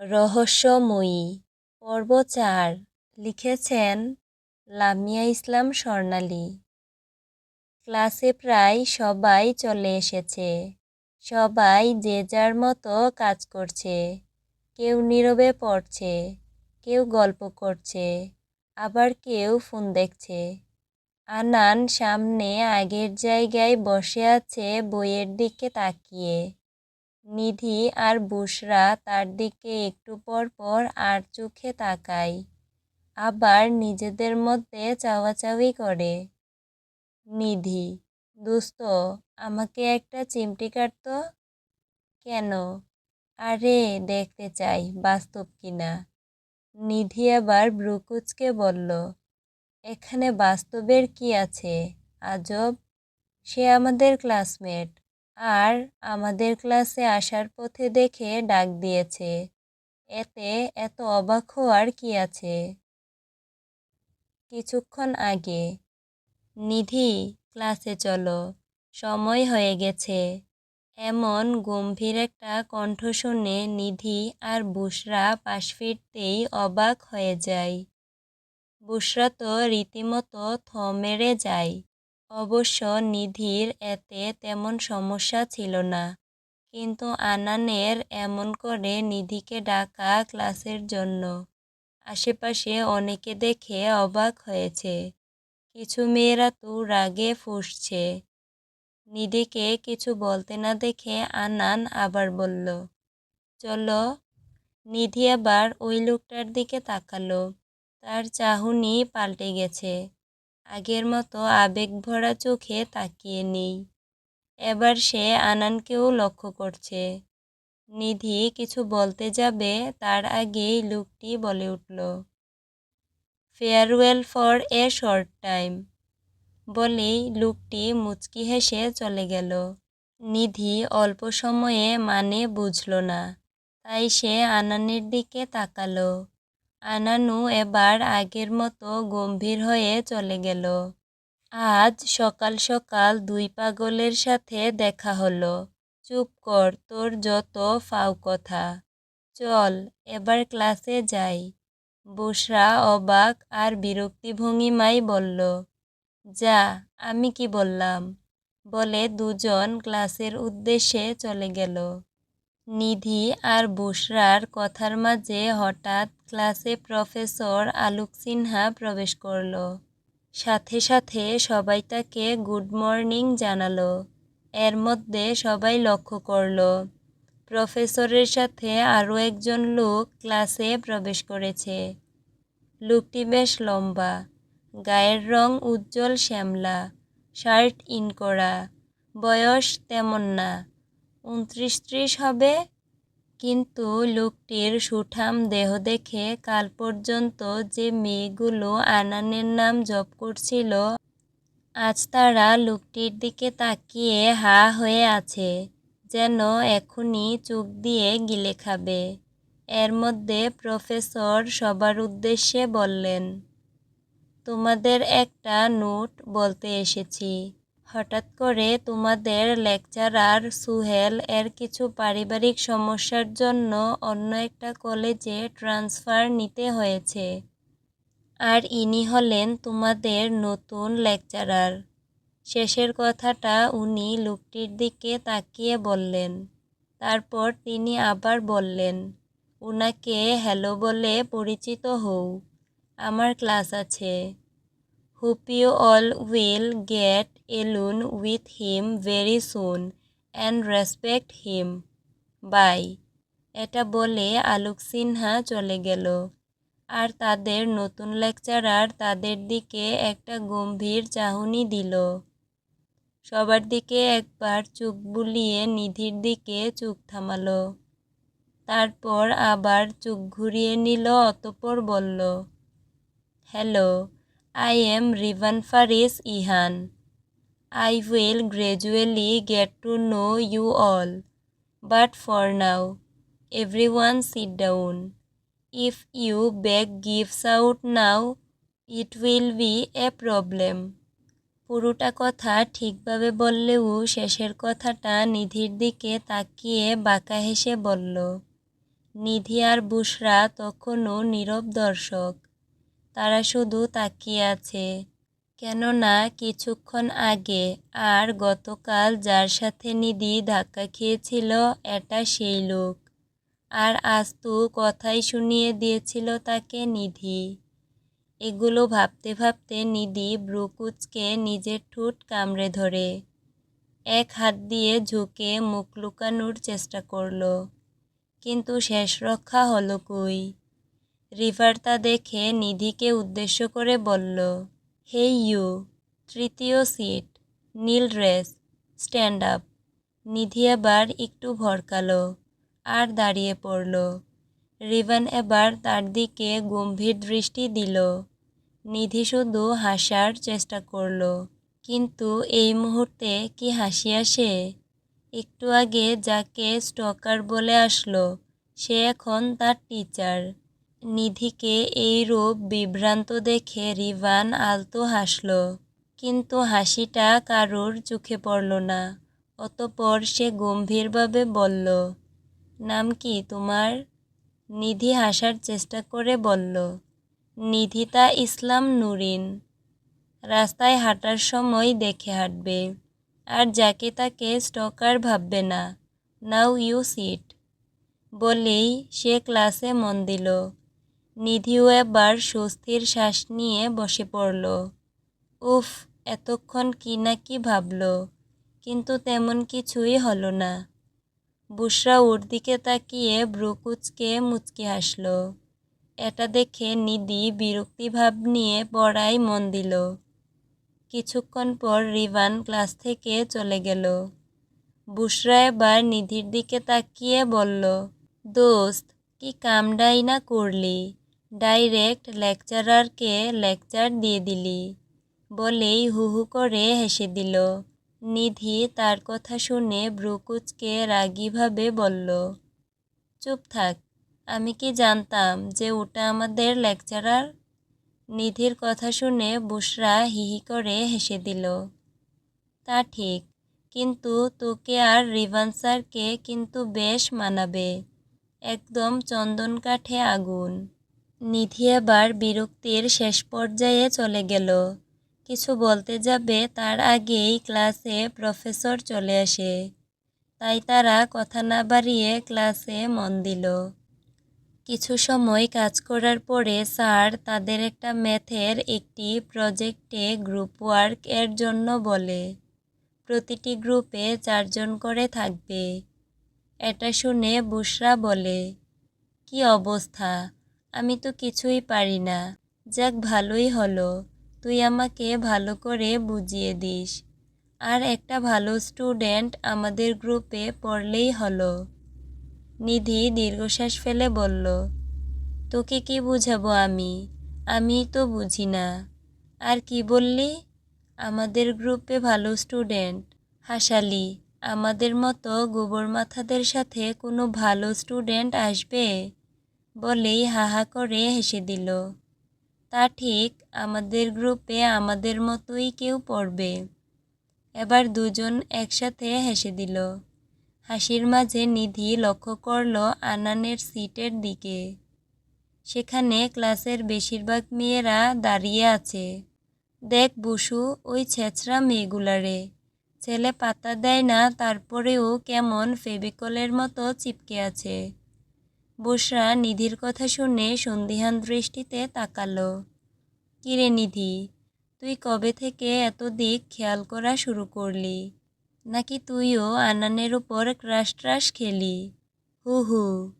রহস্যময়ী। পর্ব চার। লিখেছেন লামিয়া ইসলাম স্বর্ণালী। ক্লাসে প্রায় সবাই চলে এসেছে। সবাই যে যার মতো কাজ করছে। কেউ নীরবে পড়ছে। কেউ গল্প করছে। আবার কেউ ফোন দেখছে। আনান সামনে আগের জায়গায় বসে আছে বইয়ের দিকে তাকিয়ে। নিধি আর বুসরা তার দিকে একটু পর পর আর চোখে তাকায়। আবার নিজেদের মধ্যে চাওয়াচাওয়ি করে। নিধি, দোস্ত, আমাকে একটা চিমটি কাটতো? কেন? আরে, দেখতে চাই, বাস্তব কিনা? নিধি আবার ব্রুকুচকে বলল, এখানে বাস্তবের কি আছে? আজব। সে আমাদের ক্লাসমেট। আর আমাদের ক্লাসে আসার পথে দেখে ডাক দিয়েছে। এতে এত অবাক হওয়ার কি আছে? কিছুক্ষণ আগে, নিধি, ক্লাসে চলো, সময় হয়ে গেছে। এমন গম্ভীর একটা কণ্ঠ শুনে নিধি আর বুসরা পাশ ফিরতেই অবাক হয়ে যায়। বুসরা তো রীতিমতো থ মেরে যায়। অবশ্য নিধির এতে তেমন সমস্যা ছিল না। কিন্তু আনানের এমন করে নিধিকে ডাকা ক্লাসের জন্য। আশেপাশে অনেকে দেখে অবাক হয়েছে। কিছু মেয়েরা তো রাগে ফুসছে। নিধিকে কিছু বলতে না দেখে আনান আবার বলল, চলো। নিধি আবার ওই লোকটার দিকে তাকালো। তার চাহনি পাল্টে গেছে। আগের মতো আবেগ ভরা চোখে তাকিয়ে নেই। এবার সে আনানকেও লক্ষ্য করছে। নিধি কিছু বলতে যাবে, তার আগেই লোকটি বলে উঠল, farewell for a short time. বলেই লোকটি মুচকি হেসে চলে গেল। নিধি অল্প সময়ে মানে বুঝল না, তাই সে আনানের দিকে তাকালো। আনানু এবার আগের মতো গম্ভীর হয়ে চলে গেল। আজ সকাল সকাল দুই পাগলের সাথে দেখা হলো। চুপ কর, তোর যত ফাও কথা। চল, এবার ক্লাসে যাই। বুসরা অবাক আর বিরক্তি ভঙ্গিমাই বলল, যা, আমি কি বললাম? বলে দুজন ক্লাসের উদ্দেশ্যে চলে গেল। নিধি আর বুসরার কথার মাঝে হঠাৎ ক্লাসে প্রফেসর আলোক সিনহা প্রবেশ করল। সাথে সাথে সবাই তাকে গুড মর্নিং জানালো। এর মধ্যে সবাই লক্ষ্য করল। প্রফেসরের সাথে আরও একজন লোক ক্লাসে প্রবেশ করেছে। লোকটি বেশ লম্বা, গায়ের রং উজ্জ্বল শ্যামলা, শার্ট ইন করা, বয়স তেমন না। উনত্রিশ ত্রিশ হবে। কিন্তু লোকটির সুঠাম দেহ দেখে কাল পর্যন্ত যে মেয়েগুলো আনানের নাম জপ করছিল, আজ তারা লোকটির দিকে তাকিয়ে হা হয়ে আছে, যেন এখনই চোখ দিয়ে গিলে খাবে। এর মধ্যে প্রফেসর সবার উদ্দেশ্যে বললেন, তোমাদের একটা নোট বলতে এসেছি। হঠাৎ করে তোমাদের লেকচারার সুহেল এর কিছু পারিবারিক সমস্যার জন্য অন্য একটা কলেজে ট্রান্সফার নিতে হয়েছে। আর ইনি হলেন তোমাদের নতুন লেকচারার। শেষের কথাটা উনি লোকটির দিকে তাকিয়ে বললেন। তারপর তিনি আবার বললেন, উনাকে হ্যালো বলে পরিচিত হও। আমার ক্লাস আছে। Hope you all will get along with him very soon and respect him bye এটা বলে আলোক সিনহা চলে গেল। আর তাদের নতুন লেকচারার তাদের দিকে একটা গম্ভীর চাহনি দিল। সবার দিকে একবার চোখ বুলিয়ে নিধির দিকে চোখ থামালো। তারপর আবার চোখ ঘুরিয়ে নিল, অতপর বলল, hello I am Rivan Faris Ihan I will gradually get to know you all but for now everyone sit down if you back gives out now it will be a problem পুরোটা কথা ঠিকভাবে বললেও শেষের কথাটা নিধির দিকে তাকিয়ে বাঁকা হেসে বলল, নিধি আর বুসরা তখনও নীরব দর্শক। তারা শুধু তাকিয়ে আছে। কেননা কিছুক্ষণ আগে আর গতকাল যার সাথে নিধি ধাক্কা খেয়েছিল, এটা সেই লোক। আর আজ তো কথাই শুনিয়ে দিয়েছিল তাকে নিধি। এগুলো ভাবতে ভাবতে নিধি ব্রুকুচকে নিজের ঠোঁট কামড়ে ধরে। এক হাত দিয়ে ঝুঁকে মুখ লুকানোর চেষ্টা করল। কিন্তু শেষ রক্ষা হলো কই? রিভার তা দেখে নিধিকে উদ্দেশ্য করে বলল, হে ইউ, তৃতীয় সিট, নীল ড্রেস, স্ট্যান্ড আপ। নিধি এবার একটু ভরকালো আর দাঁড়িয়ে পড়ল। রিভান এবার তার দিকে গম্ভীর দৃষ্টি দিল। নিধি শুধু হাসার চেষ্টা করল, কিন্তু এই মুহূর্তে কি হাসি আসে? একটু আগে যাকে স্টকার বলে আসলো, সে এখন তার টিচার। নিধিকে এই রূপ বিভ্রান্ত দেখে রিভান আলতো হাসল। কিন্তু হাসিটা কারুর চোখে পড়ল না, অতপর সে গম্ভীরভাবে বলল, নাম কি তোমার? নিধি হাসার চেষ্টা করে বলল, নিধিতা ইসলাম নুরিন। রাস্তায় হাঁটার সময় দেখে হাঁটবে, আর যাকে তাকে স্টকার ভাববে না। Now you sit. বলেই সে ক্লাসে মন দিল। নিধিও এবার স্বস্তির শ্বাস নিয়ে বসে পড়ল। উফ, এতক্ষণ কি না কি ভাবল, কিন্তু তেমন কিছুই হলো না। বুসরা ওর দিকে তাকিয়ে ব্রুকুচকে মুচকি হাসল। এটা দেখে নিধি বিরক্তিভাব নিয়ে পড়ায় মন দিল। কিছুক্ষণ পর রিভান ক্লাস থেকে চলে গেল। বুসরা এবার নিধির দিকে তাকিয়ে বলল, দোস্ত, কি কামডাই না করলি? ডাইরেক্ট লেকচারারকে লেকচার দিয়ে দিলি, বলেই হু হু করে হেসে দিল। নিধি তার কথা শুনে ব্রুকুচকে রাগিভাবে বলল, চুপ থাক, আমি কি জানতাম যে ওটা আমাদের লেকচারার? নিধির কথা শুনে বুসরা হিহি করে হেসে দিল, তা ঠিক, কিন্তু তোকে আর রিভান স্যারকে কিন্তু বেশ মানাবে, একদম চন্দন কাঠে আগুন। নিধি এবার বিরক্তির শেষ পর্যায়ে চলে গেল। কিছু বলতে যাবে তার আগেই ক্লাসে প্রফেসর চলে আসে। তাই তারা কথা না বাড়িয়ে ক্লাসে মন দিল। কিছু সময় কাজ করার পরে স্যার তাদের একটা ম্যাথের একটি প্রজেক্টে গ্রুপ ওয়ার্ক এর জন্য বলে, প্রতিটি গ্রুপে চারজন করে থাকবে। এটা শুনে বুসরা বলে, কি অবস্থা? আমি তো কিছুই পারি না। যাক, ভালোই হলো। তুই আমাকে ভালো করে বুঝিয়ে দিস। আর একটা ভালো স্টুডেন্ট আমাদের গ্রুপে পড়লেই হলো। নিধি দীর্ঘশ্বাস ফেলে বলল, তোকে কি বুঝাবো আমি? আমি তো বুঝি না। আর কি বললি? আমাদের গ্রুপে ভালো স্টুডেন্ট হাসালি, আমাদের মতো গোবর মাথাদের সাথে কোনো ভালো স্টুডেন্ট আসবে? বলেই হাহা করে হেসে দিল। তা ঠিক আমাদের গ্রুপে আমাদের মতোই কেউ পড়বে। এবার দুজন একসাথে হেসে দিল। হাসির মাঝে নিধি লক্ষ্য করল আনানের সিটের দিকে। সেখানে ক্লাসের বেশিরভাগ মেয়েরা দাঁড়িয়ে আছে। দেখ বসু, ওই ছেঁচড়া মেয়েগুলারে। ছেলে পাতা দেয় না, তারপরেও কেমন ফেবিকলের মতো চিপকে আছে। বুসরা নিধির কথা শুনে সন্দিহান দৃষ্টিতে তাকালো। কিরে নিধি, তুই কবে থেকে এত দিক খেয়াল করা শুরু করলি? নাকি তুইও আনানের উপর ক্রাশ ট্রাশ খেলি? হু হু।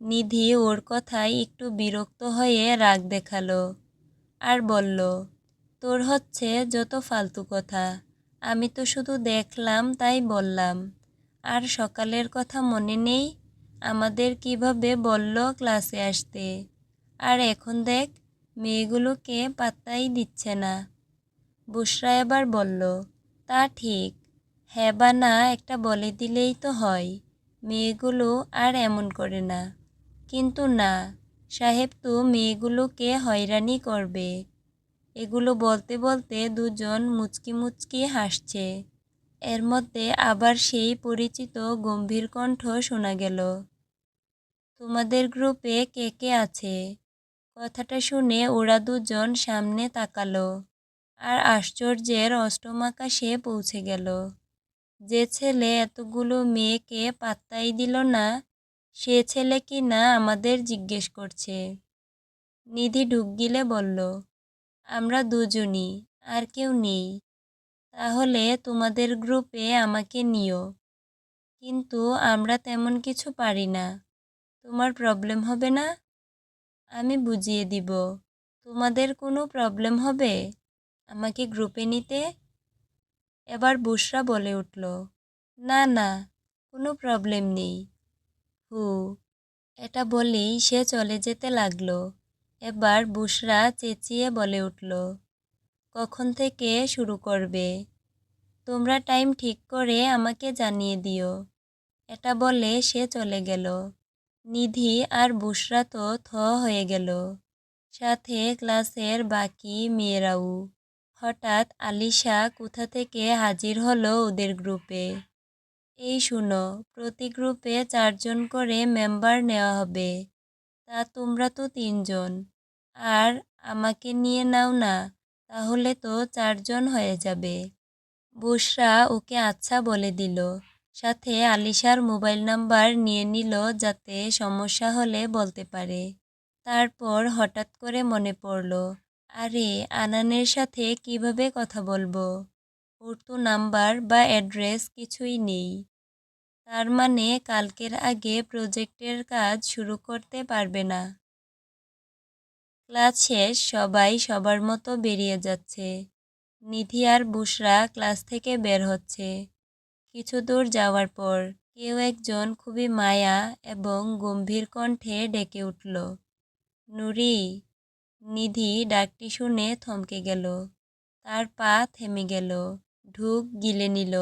নিধি ওর কথায় একটু বিরক্ত হয়ে রাগ দেখাল আর বলল, তোর হচ্ছে যত ফালতু কথা, আমি তো শুধু দেখলাম তাই বললাম। আর সকালের কথা মনে নেই? আমাদের কীভাবে বলল ক্লাসে আসতে? আর এখন দেখ মেয়েগুলোকে পাত্তাই দিচ্ছে না। বুসরা এবার বলল, তা ঠিক। হ্যাঁ বা না একটা বলে দিলেই তো হয়, মেয়েগুলো আর এমন করে না। কিন্তু না, সাহেব তো মেয়েগুলোকে হয়রানি করবে। এগুলো বলতে বলতে দুজন মুচকি মুচকি হাসছে। এর মধ্যে আবার সেই পরিচিত গম্ভীর কণ্ঠ শোনা গেল। তোমাদের গ্রুপে কে কে আছে? কথাটা শুনে ওরা দুজন সামনে তাকালো আর আশ্চর্যের অষ্টম আকাশে পৌঁছে গেল। যে ছেলে এতগুলো মেয়েকে পাত্তাই দিল না, সে ছেলে কি না আমাদের জিজ্ঞেস করছে? নিধি ঢুক গিলে বলল, আমরা দুজনই, আর কেউ নেই। তাহলে তোমাদের গ্রুপে আমাকে নিও। কিন্তু আমরা তেমন কিছু পারি না। তোমার প্রবলেম হবে না? আমি বুঝিয়ে দিব। তোমাদের কোনো প্রবলেম হবে? আমাকে গ্রুপে নিতে? এবার বুসরা বলে উঠল, না না, কোনো প্রবলেম নেই। হু, এটা বলেই সে চলে যেতে লাগল। এবার বুসরা চেঁচিয়ে বলে উঠল, কখন থেকে শুরু করবে? তোমরা টাইম ঠিক করে আমাকে জানিয়ে দিও। এটা বলে সে চলে গেল। নিধি আর বুসরা তো থ হয়ে গেল। সাথে ক্লাসের বাকি মেয়েরাও। হঠাৎ আলিশা কোথা থেকে হাজির হলো ওদের গ্রুপে? এই শুনো, প্রতি গ্রুপে চারজন করে মেম্বার নেওয়া হবে। তা তোমরা তো তিনজন। আর আমাকে নিয়ে নাও না, তাহলে তো চারজন হয়ে যাবে। বুসরা ওকে আচ্ছা বলে দিল। সাথে আলিশার মোবাইল নাম্বার নিয়ে নিল যাতে সমস্যা হলে বলতে পারে। তারপর হঠাৎ করে মনে পড়ল, আরে, আনানের সাথে কীভাবে কথা বলব? ওর তো নাম্বার বা অ্যাড্রেস কিছুই নেই। তার মানে কালকের আগে প্রজেক্টের কাজ শুরু করতে পারবে না। ক্লাস শেষ, সবাই সবার মতো বেরিয়ে যাচ্ছে। নিধি আর বুসরা ক্লাস থেকে বের হচ্ছে। কিছু দূর যাওয়ার পর কেউ একজন খুবই মায়া এবং গম্ভীর কণ্ঠে ডেকে উঠল, নুরি। নিধি ডাকটি শুনে থমকে গেল। তার পা থেমে গেল, ঢুক গিলে নিল,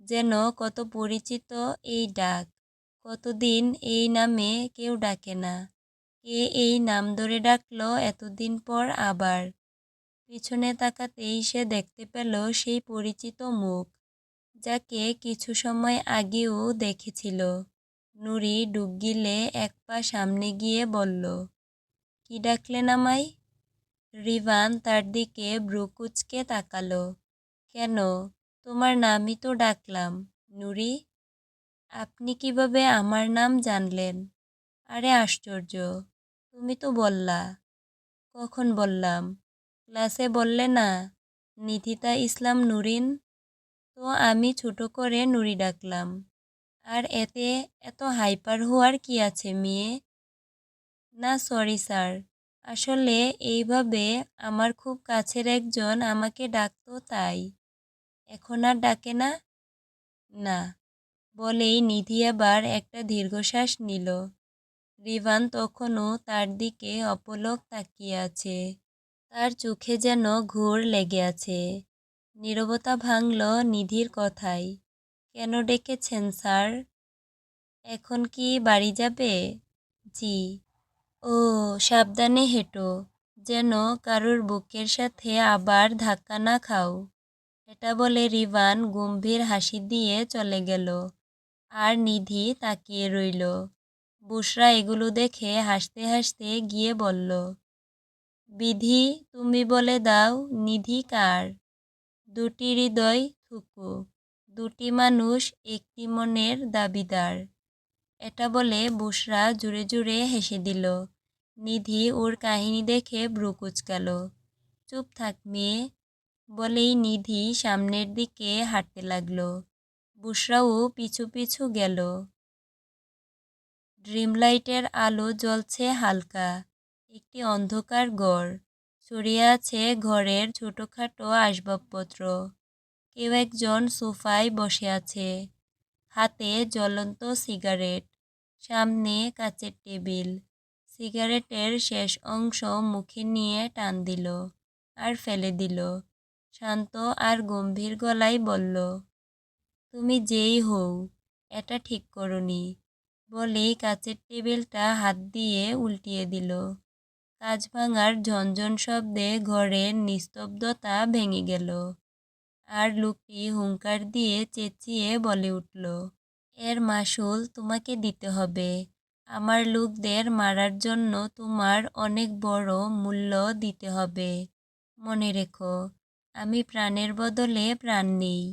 যেন কত পরিচিত এই ডাক। কতদিন এই নামে কেউ ডাকে না। কে এই নাম ধরে ডাকল এতদিন পর আবার? পিছনে তাকাতেই সে দেখতে পেল সেই পরিচিত মুখ। যাকে কিছু সময় আগেও দেখেছিল। নুরি ডুব গিলে এক পা সামনে গিয়ে বলল, কি ডাকলেন আমায় রিভান তার দিকে ব্রুকুচকে তাকালো। কেন? তোমার নামই তো ডাকলাম, নুরি। আপনি কীভাবে আমার নাম জানলেন? আরে আশ্চর্য, তুমি তো বললা। কখন বললাম? ক্লাসে বললে না, নিধিতা ইসলাম নুরিন। তো আমি ছোট করে নুরি ডাকলাম। আর এতে এত হাইপার হওয়ার কি আছে মেয়ে? না, সরি স্যার। আসলে এইভাবে আমার খুব কাছের একজন আমাকে ডাকতো তাই। এখন আর ডাকে না? না। বলেই নিধি আবার একটা দীর্ঘশ্বাস নিল। রিভান তখনও তার দিকে অপলক তাকিয়ে আছে। তার চোখে যেন ঘোর লেগে আছে। নীরবতা ভাঙল নিধির কথায়। কেন ডেকেছেন, স্যার? এখন কি বাড়ি যাবে? জি। ও, সাবধানে হেঁটো। যেন কারুর বুকের সাথে আবার ধাক্কা না খাও। এটা বলে রিভান গম্ভীর হাসি দিয়ে চলে গেল। আর নিধি তাকিয়ে রইল। বুসরা এগুলো দেখে হাসতে হাসতে গিয়ে বলল, বিধি, তুমি বলে দাও, নিধি কার? দুটি হৃদয় থুকু। দুটি মানুষ একটি মনের দাবিদার। এটা বলে বুসরা জুড়ে জুড়ে হেসে দিল। নিধি ওর কাহিনী দেখে ভ্রু কুচকাল। চুপ থাক মেয়ে, বলেই নিধি সামনের দিকে হাঁটতে লাগল। বুসরাও পিছু পিছু গেল। ড্রিমলাইটের আলো জ্বলছে হালকা। একটি অন্ধকার ঘর ছড়িয়ে আছে ঘরের ছোটোখাটো আসবাবপত্র। কেউ একজন সোফায় বসে আছে। হাতে জ্বলন্ত সিগারেট। সামনে কাচের টেবিল। সিগারেটের শেষ অংশ মুখে নিয়ে টান দিল আর ফেলে দিল। শান্ত আর গম্ভীর গলায় বলল, তুমি যেই হও, এটা ঠিক করনি। বলেই কাচের টেবিলটা হাত দিয়ে উল্টিয়ে দিল। কাজ ভাঙার ঝনঝন শব্দে ঘরের নিস্তব্ধতা ভেঙে গেল। আর লোকটি হুঙ্কার দিয়ে চেঁচিয়ে বলে উঠল, এর মাসুল তোমাকে দিতে হবে। আমার লোকদের মারার জন্য তোমার অনেক বড় মূল্য দিতে হবে। মনে রেখো, আমি প্রাণের বদলে প্রাণ নিই।